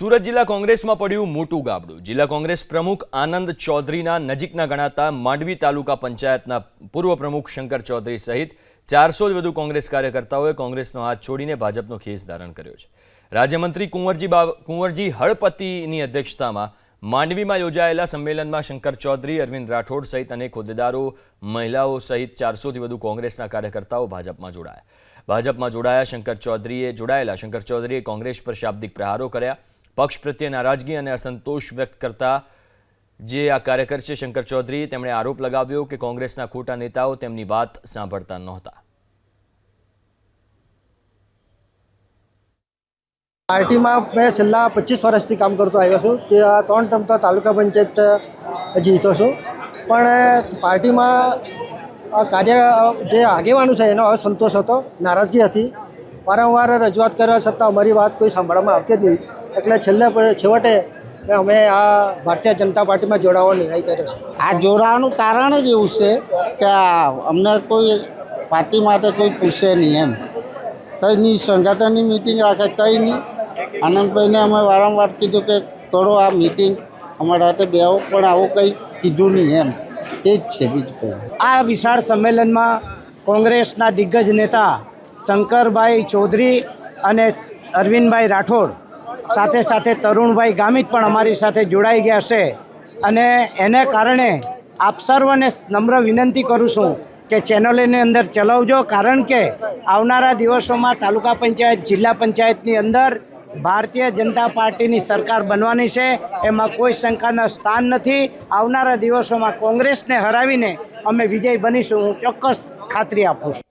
સુરત જિલ્લા કોંગ્રેસમાં પડ્યું મોટું ગાબડું. જિલ્લા કોંગ્રેસ પ્રમુખ આનંદ ચૌધરીના નજીકના ગણાતા માંડવી તાલુકા પંચાયતના પૂર્વ પ્રમુખ શંકર ચૌધરી સહિત ચારસો વધુ કોંગ્રેસ કાર્યકર્તાઓએ કોંગ્રેસનો હાથ છોડીને ભાજપનો ખેસ ધારણ કર્યો છે. રાજ્યમંત્રી કુંવરજી બા કુંવરજી હળપતિની અધ્યક્ષતામાં માંડવીમાં યોજાયેલા સંમેલનમાં શંકર ચૌધરી, અરવિંદ રાઠોડ સહિત અનેક હોદ્દેદારો, મહિલાઓ સહિત ચારસોથી વધુ કોંગ્રેસના કાર્યકર્તાઓ ભાજપમાં જોડાયા. ભાજપમાં જોડાયા શંકર ચૌધરીએ જોડાયેલા. શંકર ચૌધરીએ કોંગ્રેસ પર શાબ્દિક પ્રહારો કર્યા. પક્ષ પ્રત્યે નારાજગી અને અસંતોષ વ્યક્ત કરતા જે આ કાર્યકર છે, શંકર ચૌધરી, તેમણે આરોપ લગાવ્યો કે કોંગ્રેસના ખોટા નેતાઓ તેમની વાત સાંભળતા નહોતા. પાર્ટીમાં મેં છેલ્લા પચીસ વર્ષથી કામ કરતો આવ્યો છું. તે ત્રણ ટર્મ તો તાલુકા પંચાયત જીતો છું. પણ પાર્ટીમાં કાર્ય જે આગેવાનો છે, એનો અસંતોષ હતો. નારાજગી હતી. વારંવાર રજૂઆત કરવા છતાં અમારી વાત કોઈ સાંભળવામાં આવતી જ નહીં. એટલે છેલ્લે પર- છેવટે અમે આ ભારતીય જનતા પાર્ટીમાં જોડાવાનો નિર્ણય કર્યો છે. આ જોડાવાનું કારણ જ એવું છે કે આ અમને કોઈ પાર્ટી માટે કોઈ પૂછે નહીં એમ. કંઈ નહીં સંગઠનની મિટિંગ રાખે કંઈ નહીં. આનંદભાઈને અમે વારંવાર કીધું કે કરો આ મિટિંગ અમારા હાથે બેહો પણ આવું કંઈ કીધું નહીં એમ. એ જ છે બીજું કંઈ. આ વિશાળ સંમેલનમાં કોંગ્રેસના દિગ્ગજ નેતા શંકરભાઈ ચૌધરી અને અરવિંદભાઈ રાઠોડ સાથે સાથે તરુણભાઈ ગામિત પણ અમારી સાથે જોડાઈ ગયા છે. અને એને કારણે આપ સર્વને નમ્ર વિનંતી કરું છું કે ચેનલોની અંદર ચલાવજો, કારણ કે આવનારા દિવસોમાં તાલુકા પંચાયત, જિલ્લા પંચાયતની અંદર ભારતીય જનતા પાર્ટીની સરકાર બનવાની છે. એમાં કોઈ શંકાના સ્થાન નથી. આવનારા દિવસોમાં કોંગ્રેસને હરાવીને અમે વિજય બનીશું. હું ચોક્કસ ખાતરી આપું છું.